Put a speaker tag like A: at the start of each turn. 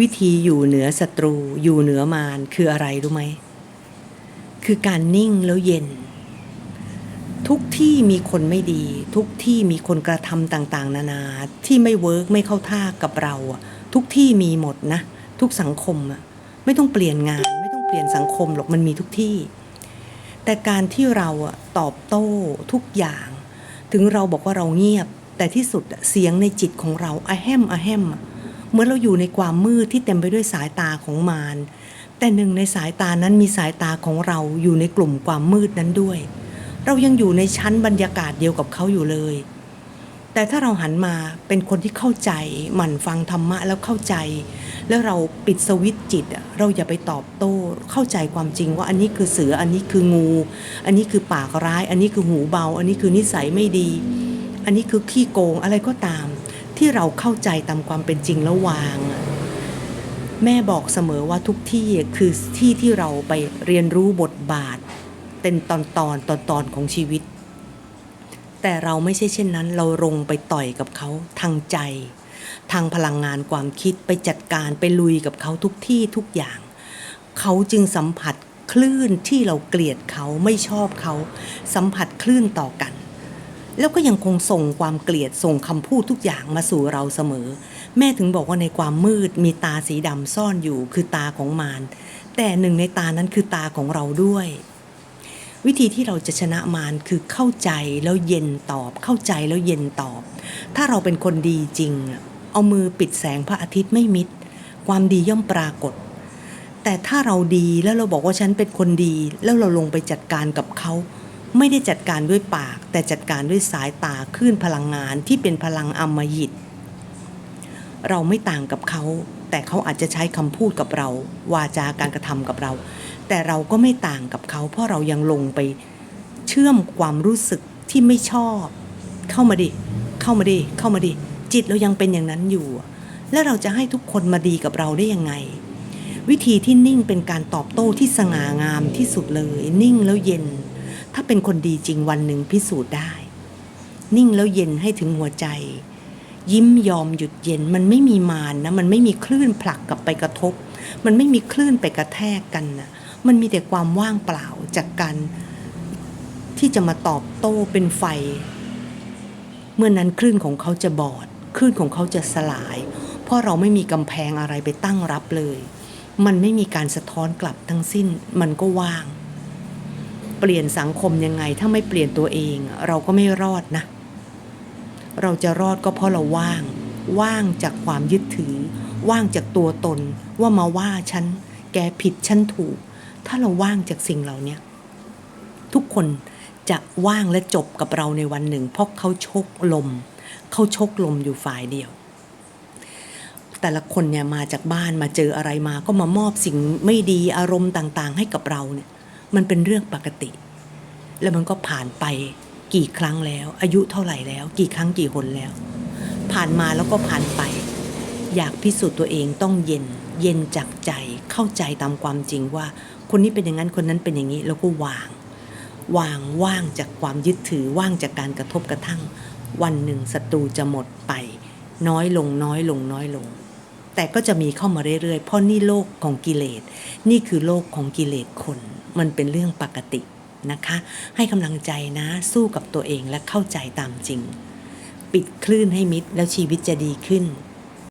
A: วิธีอยู่เหนือศัตรู อยู่เหนือมารคืออะไรรู้ไหม คือการนิ่งแล้วเย็น ทุกที่มีคนไม่ดี ทุกที่มีคนกระทำต่าง ๆ นานาที่ไม่เวิร์กไม่เข้าท่ากับเราอะทุกที่มีหมดนะ ทุกสังคมอะไม่ต้องเปลี่ยนงาน ไม่ต้องเปลี่ยนสังคมหรอกมันมีทุกที่ แต่การที่เราตอบโต้ทุกอย่าง ถึงเราบอกว่าเราเงียบ แต่ที่สุดเสียงในจิตของเราอะแฮมอะแฮมอะ เหมือนเราอยู่ในความมืดที่เต็มไปด้วยสายตาของมารแต่หนึ่งในสายตานั้นมีสายตาของเราอยู่ในกลุ่มความมืดนั้นด้วย เรายังอยู่ในชั้นบรรยากาศเดียวกับเขาอยู่เลย แต่ถ้าเราหันมาเป็นคนที่เข้าใจหมั่นฟังธรรมะแล้วเข้าใจ แล้วเราปิดสวิตจิตเราอย่าไปตอบโต้ เข้าใจความจริงว่าอันนี้คือเสืออันนี้คืองู อันนี้คือปากร้าย อันนี้คือหูเบา อันนี้คือนิสัยไม่ดี อันนี้คือขี้โกงอะไรก็ตาม ที่เราเข้าใจตามความเป็นจริงแล้ววาง แม่บอกเสมอว่าทุกที่คือที่ที่เราไปเรียนรู้บทบาท เป็นตอนตอนตอนตอนของชีวิต แต่เราไม่ใช่เช่นนั้น เราลงไปต่อยกับเขาทางใจ ทางพลังงานความคิดไปจัดการไปลุยกับเขาทุกที่ทุกอย่าง เขาจึงสัมผัสคลื่นที่เราเกลียดเขาไม่ชอบเขา สัมผัสคลื่นต่อกัน แล้วก็ยังคงส่งความเกลียดส่งคำพูดทุกอย่างมาสู่เราเสมอ แม่ถึงบอกว่าในความมืดมีตาสีดำซ่อนอยู่คือตาของมารแต่หนึ่งในตานั้นคือตาของเราด้วย วิธีที่เราจะชนะมารคือเข้าใจแล้วเย็นตอบ เข้าใจแล้วเย็นตอบ ถ้าเราเป็นคนดีจริง เอามือปิดแสงพระอาทิตย์ไม่มิด ความดีย่อมปรากฏ แต่ถ้าเราดีแล้วเราบอกว่าฉันเป็นคนดี แล้วเราลงไปจัดการกับเขา ไม่ได้จัดการด้วยปาก แต่จัดการด้วยสายตาคลื่นพลังงานที่เป็นพลังอมหิต เราไม่ต่างกับเขา แต่เขาอาจจะใช้คำพูดกับเรา วาจาการกระทำกับเรา แต่เราก็ไม่ต่างกับเขา เพราะเรายังลงไปเชื่อมความรู้สึกที่ไม่ชอบ เข้ามาดิ เข้ามาดิ เข้ามาดิ จิตเรายังเป็นอย่างนั้นอยู่ แล้วเราจะให้ทุกคนมาดีกับเราได้ยังไง วิธีที่นิ่งเป็นการตอบโต้ที่สง่างามที่สุดเลย นิ่งแล้วเย็น ถ้าเป็นคนดีจริงวันหนึ่งพิสูจน์ได้ นิ่งแล้วเย็นให้ถึงหัวใจ ยิ้มยอมหยุดเย็นมันไม่มีมารนะมันไม่มีคลื่นผลักกลับไปกระทบ มันไม่มีคลื่นไปกระแทกกันนะมันมีแต่ความว่างเปล่าจากการที่จะมาตอบโต้เป็นไฟ เมื่อนั้นคลื่นของเขาจะบอดคลื่นของเขาจะสลาย เพราะเราไม่มีกำแพงอะไรไปตั้งรับเลย มันไม่มีการสะท้อนกลับทั้งสิ้น มันก็ว่าง เปลี่ยนสังคมยังไง ถ้าไม่เปลี่ยนตัวเอง เราก็ไม่รอดนะ เราจะรอดก็เพราะเราว่าง ว่างจากความยึดถือ ว่างจากตัวตนว่ามาว่าฉัน แกผิดฉันถูก ถ้าเราว่างจากสิ่งเหล่าเนี้ยทุกคนจะว่างและจบกับเราในวันหนึ่ง เพราะเขาชกลม เขาชกลมอยู่ฝ่ายเดียว แต่ละคนเนี่ยมาจากบ้านมาเจออะไรมาก็มามอบสิ่งไม่ดีอารมณ์ต่าง ๆ ให้กับเราเนี่ย มันเป็นเรื่องปกติ แล้วมันก็ผ่านไปกี่ครั้งแล้ว อายุเท่าไหร่แล้ว กี่ครั้งกี่หนแล้ว ผ่านมาแล้วก็ผ่านไป อยากพิสูจน์ตัวเองต้องเย็น เย็นจากใจเข้าใจตามความจริงว่า คนนี้เป็นอย่างนั้นคนนั้นเป็นอย่างนี้แล้วก็วาง วางว่างจากความยึดถือว่างจากการกระทบกระทั่ง วันหนึ่งศัตรูจะหมดไป น้อยลงน้อยลงน้อยลง แต่ก็จะมีเข้ามาเรื่อยๆเพราะนี่โลกของกิเลส นี่คือโลกของกิเลสคน มันเป็นเรื่องปกตินะคะ ให้กำลังใจนะสู้กับตัวเองและเข้าใจตามจริง ปิดคลื่นให้มิดแล้วชีวิตจะดีขึ้น